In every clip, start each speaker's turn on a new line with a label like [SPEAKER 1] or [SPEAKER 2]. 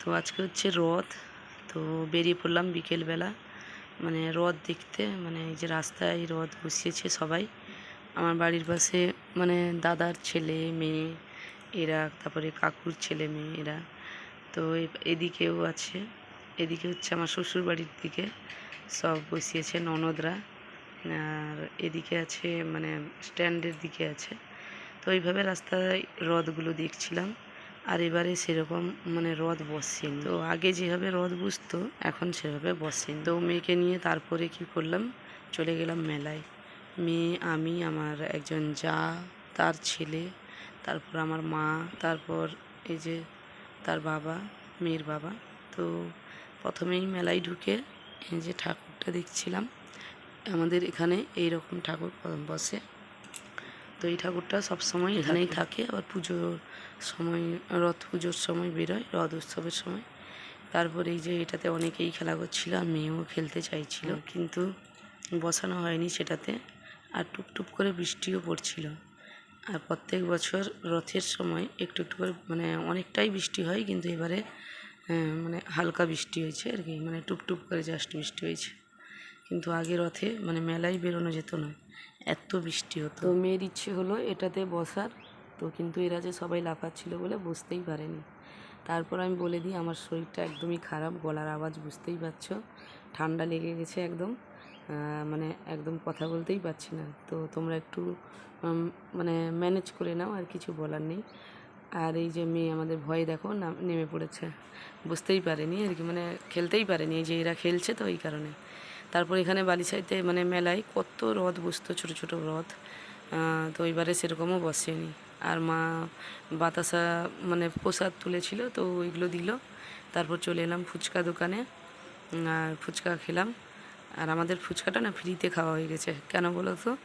[SPEAKER 1] তো আজকে হচ্ছে রথ। তো বেরিয়ে পড়লাম বিকেলবেলা। মানে রথ দেখতে মানে এই যে রাস্তায় রথ বসিয়েছে সবাই। আমার বাড়ির পাশে মানে দাদার ছেলে, মেয়ে, এরা, তারপরে কাকুর ছেলে, মেয়ে, এরা। তো এদিকেও আছে। এদিকে হচ্ছে আমার শ্বশুর বাড়ির দিকে সব বসিয়েছে ননদরা। আর এদিকে আছে মানে স্ট্যান্ডের দিকে আছে। তো এইভাবে রাস্তায় রথগুলো দেখছিলাম। আর এবারে সেরকম মানে রথ বসেনি। তো আগে যেভাবে রথ বসতো, এখন সেভাবে বসেনি। তো মেয়েকে নিয়ে তারপরে কি করলাম? চলে গেলাম মেলায়। মেয়ে, আমি, আমার একজন যা, তার ছেলে, তারপর আমার মা, তারপর এই যে তার বাবা, মেয়ের বাবা। তো প্রথমেই মেলায় ঢুকে এই যে ঠাকুরটা দেখছিলাম। আমাদের এখানে এই রকম ঠাকুর বসে। তো এই ঠাকুরটা সবসময় এখানেই থাকে। আবার পুজোর সময় রথ পুজোর সময় বেরোয় রথ উৎসবের সময়। তারপরে এই যে এটাতে অনেকেই খেলা করছিল আর মেয়েও খেলতে চাইছিল। কিন্তু বসানো হয়নি সেটাতে। আর টুপটুপ করে বৃষ্টিও পড়ছিল। আর প্রত্যেক বছর রথের সময় একটু একটু করে মানে অনেকটাই বৃষ্টি হয় কিন্তু এবারে মানে হালকা বৃষ্টি হয়েছে আর কি। মানে টুপটুপ করে জাস্ট বৃষ্টি হয়েছে। কিন্তু আগে রথে মানে মেলায় বেরোনো যেত না। এত বৃষ্টি হতো। তো মেয়ের ইচ্ছে হলো এটাতে বসার। তো কিন্তু এরা যে সবাই লাফাচ্ছিল বলে বুঝতেই পারেনি। তারপর আমি বলে দিই, আমার শরীরটা একদমই খারাপ, গলার আওয়াজ বুঝতেই পারছ। ঠান্ডা লেগে গেছে একদম। মানে একদম কথা বলতেই পারছি না। তো তোমরা একটু মানে ম্যানেজ করে নাও, আর কিছু বলার নেই। আর এই যে মেয়ে আমাদের ভয়ে দেখো নাম পড়েছে। বুঝতেই পারেনি, আর কি মানে খেলতেই পারেনি। এই যে এরা খেলছে তো এই কারণে। তারপর এখানে বালিসাইতে মানে মেলায় কত রথ বসতো, ছোট ছোট রথ। তো এবারে সেরকমও বসেনি। আর মা বাতাসা মানে প্রসাদ তুলেছিল, তো ওইগুলো দিল। তারপর চলে এলাম ফুচকা দোকানে। আর ফুচকা খেলাম। আর আমাদের ফুচকাটা না ফ্রিতে খাওয়া হয়ে গেছে। কেন বলো তো?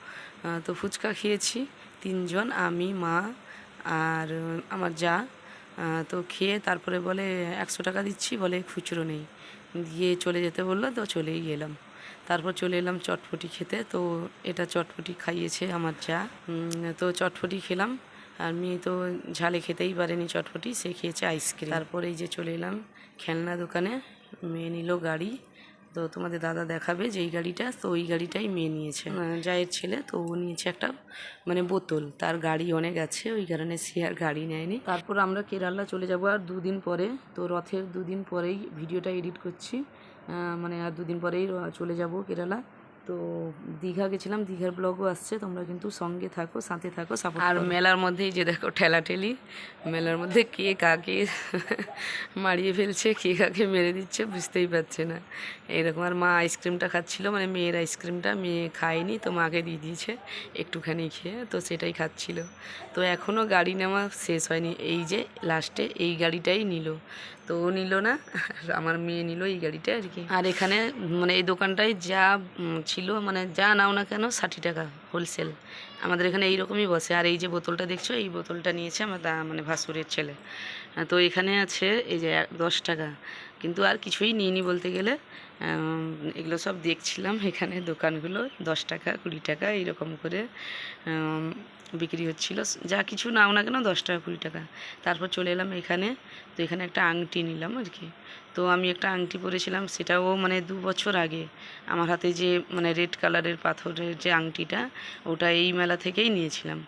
[SPEAKER 1] তো ফুচকা খেয়েছি তিনজন, আমি, মা আর আমার যা। তো খেয়ে তারপরে বলে, একশো টাকা দিচ্ছি, বলে, খুচরো নেই। দিয়ে চলে যেতে বলল, তো চলেই গেলাম। তারপর চলে এলাম চটপটি খেতে। তো এটা চটপটি খাইয়েছে আমার যা। তো চটপটি খেলাম। আর মেয়ে তো ঝালে খেতেই পারেনি চটপটি, সে খেয়েছে আইসক্রিম। তারপর এই যে চলে এলাম খেলনা দোকানে, মেয়ে নিল গাড়ি। তো তোমাদের দাদা দেখাবে যে এই গাড়িটা, তো ওই গাড়িটাই মেয়ে নিয়েছে। জায়ের ছেলে, তো ও নিয়েছে একটা মানে বোতল। তার গাড়ি অনেক আছে, ওই কারণে সে আর গাড়ি নেয়নি। তারপর আমরা কেরালা চলে যাব আর দুদিন পরে, তো রথের দুদিন পরেই ভিডিওটা এডিট করছি। মানে আর দুদিন পরেই চলে যাব কেরালা। তো দীঘা গেছিলাম দীঘার ব্লগও আসছে তোমরা কিন্তু সঙ্গে থাকো সাথে থাকো সাপোর্ট আর মেলার মধ্যেই যে দেখো ঠেলাঠেলি মেলার মধ্যে কে কাকে মারিয়ে ফেলছে কে কাকে মেরে দিচ্ছে বুঝতেই পারছে না। এইরকম আর মা আইসক্রিমটা খাচ্ছিল মানে মেয়ের আইসক্রিমটা মেয়ে খায়নি তো মাকে দিয়ে দিয়েছে একটুখানি খেয়ে তো সেটাই খাচ্ছিল। তো এখনও গাড়ি নেওয়া শেষ হয়নি এই যে লাস্টে এই গাড়িটাই নিল। তো ও নিল না আমার মেয়ে নিল এই গাড়িটা আর কি। আর এখানে মানে এই দোকানটায় যা ছিল মানে যা নাও না কেন, ষাটি টাকা হোলসেল আমাদের এখানে এইরকমই বসে। আর এই যে বোতলটা দেখছ, এই বোতলটা নিয়েছে আমার মানে ভাসুরের ছেলে। তো এখানে আছে, এই যে দশ টাকা। কিন্তু আর কিছুই নিইনি বলতে গেলে। এগুলো সব দেখছিলাম এখানে দোকানগুলো, দশ টাকা, কুড়ি টাকা এইরকম করে বিক্রি হচ্ছিল। যা কিছু নাও না কেন দশ টাকা, কুড়ি টাকা। তারপর চলে এলাম এখানে। তো এখানে একটা আংটি নিলাম আর কি। তো আমি একটা আংটি পরেছিলাম, সেটাও মানে দু বছর আগে। আমার হাতে যে মানে রেড কালারের পাথরের যে আংটিটা, ওটা এই মেলা থেকেই নিয়েছিলাম।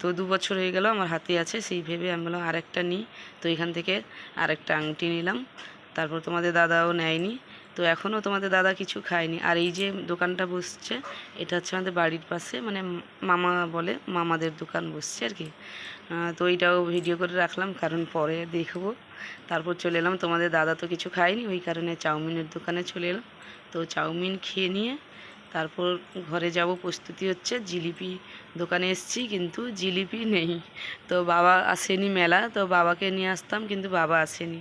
[SPEAKER 1] তো দু বছর হয়ে গেল, আমার হাতে আছে, সেই ভেবে আমি বললাম আরেকটা নিই। তো এখান থেকে আরেকটা আংটি নিলাম। তারপর তোমাদের দাদাও নেয়নি। তো এখনও তোমাদের দাদা কিছু খায়নি। আর এই যে দোকানটা বসছে, এটা হচ্ছে আমাদের বাড়ির পাশে মানে মামা বলে, মামাদের দোকান বসছে আর কি। তো এইটাও ভিডিও করে রাখলাম, কারণ পরে দেখব। তারপর চলে এলাম, তোমাদের দাদা তো কিছু খায়নি, ওই কারণে চাউমিনের দোকানে চলে এলাম। তো চাউমিন খেয়ে নিয়ে তারপর ঘরে যাব, প্রস্তুতি হচ্ছে। জিলিপি দোকানে এসেছি, কিন্তু জিলিপি নেই। তো বাবা আসেনি মেলা, তো বাবাকে নিয়ে আসতাম, কিন্তু বাবা আসেনি।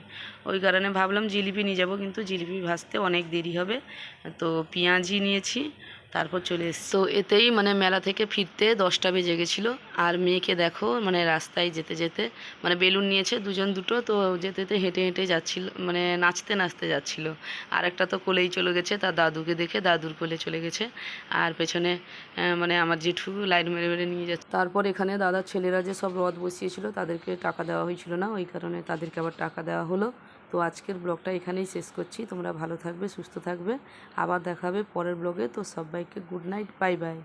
[SPEAKER 1] ওই কারণে ভাবলাম জিলিপি নিয়ে যাব, কিন্তু জিলিপি ভাজতে অনেক দেরি হবে। তো পেঁয়াজি নিয়েছি। তারপর চলে এসেছি। তো এতেই মানে মেলা থেকে ফিরতে দশটা বেজে গেছিল। আর মেয়েকে দেখো মানে রাস্তায় যেতে যেতে মানে বেলুন নিয়েছে দুজন দুটো, তো যেতে যেতে হেঁটে হেঁটে যাচ্ছিল মানে নাচতে নাচতে যাচ্ছিল। আর একটা তো কোলেই চলে গেছে, তার দাদুকে দেখে দাদুর কোলে চলে গেছে। আর পেছনে মানে আমার জেঠু লাইট মেরে মেরে নিয়ে যাচ্ছে। তারপর এখানে দাদার ছেলেরা যে সব রথ বসিয়েছিল, তাদেরকে টাকা দেওয়া হয়েছিল না, ওই কারণে তাদেরকে আবার টাকা দেওয়া হলো। তো আজকের ব্লগটা এখানেই শেষ করছি। তোমরা ভালো থাকবে, সুস্থ থাকবে। আবার দেখাবে পরের ব্লগে। তো সবাইকে গুড নাইট, বাই বাই।